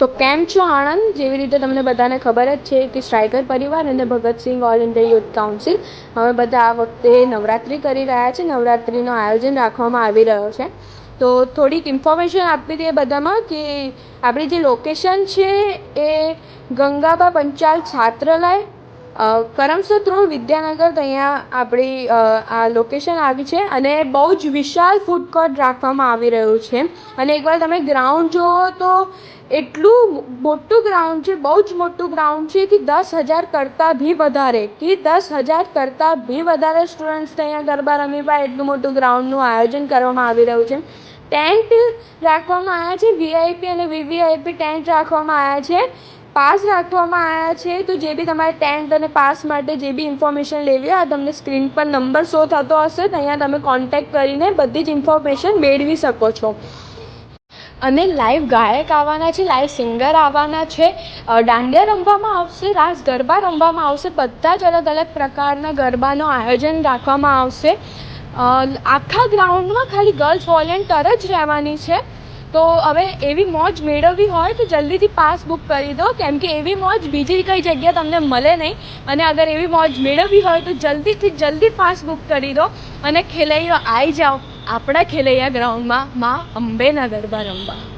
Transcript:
તો કેમ છો આણંદ? જેવી રીતે તમને બધાને ખબર જ છે કે સ્ટ્રાઇકર પરિવાર અને Bhagat Singh all India youth council હવે બધા આ વખતે નવરાત્રિ કરી રહ્યા છે. નવરાત્રિનું આયોજન રાખવામાં આવી રહ્યો છે. તો થોડીક ઇન્ફોર્મેશન આપી દઈએ બધામાં કે આપણી જે લોકેશન છે એ ગંગાબા પંચાલ છાત્રાલય કરમસદ રોડ વિદ્યાનગર તો અહીંયા આપણી આ લોકેશન આવી છે અને બહુ જ વિશાળ ફૂડ કોર્ટ રાખવામાં આવી રહ્યું છે. અને એકવાર તમે ગ્રાઉન્ડ જુઓ તો એટલું મોટું ગ્રાઉન્ડ છે, બહુ જ મોટું ગ્રાઉન્ડ છે કે દસ હજાર કરતાં બી વધારે, કે દસ હજાર કરતાં બી વધારે સ્ટુડન્ટ્સ અહીંયા ગરબા રમી પાય એટલું મોટું ગ્રાઉન્ડનું આયોજન કરવામાં આવી રહ્યું છે. ટેન્ટ રાખવામાં આવ્યા છે વીઆઈપી અને વીવીઆઈપી ટેન્ટ રાખવામાં આવ્યા છે, પાસ રાખવામાં આવ્યા છે, તો જે બી તમારે ટેન્ટ અને પાસ માટે જે બી ઇન્ફોર્મેશન લેવી હોય તમને સ્ક્રીન પર નંબર શો થતો હશે અહીંયા તમે કોન્ટેક્ટ કરીને બધી જ ઇન્ફોર્મેશન મેળવી શકો છો. અને લાઈવ ગાયક આવવાના છે લાઈવ સિંગર આવવાના છે દાંડિયા રમવામાં આવશે, રાસ ગરબા રમવામાં આવશે, બધા જ અલગ અલગ પ્રકારના ગરબાનું આયોજન રાખવામાં આવશે. આખા ગ્રાઉન્ડમાં ખાલી ગર્લ્સ વોલેન્ટર જ રહેવાની છે. તો હવે એવી મોજ મેળવવી હોય તો જલ્દીથી પાસ બુક કરી દો. કેમ કે એવી મોજ બીજી કઈ જગ્યાએ તમને મળે નહીં. અને અગર એવી મોજ મેળવવી હોય તો જલ્દીથી જલ્દી પાસ બુક કરી દો. અને ખેલૈયો આવી જાઓ. આપણા ખેલૈયા ગ્રાઉન્ડમાં માં અંબેના ગરબા રમવા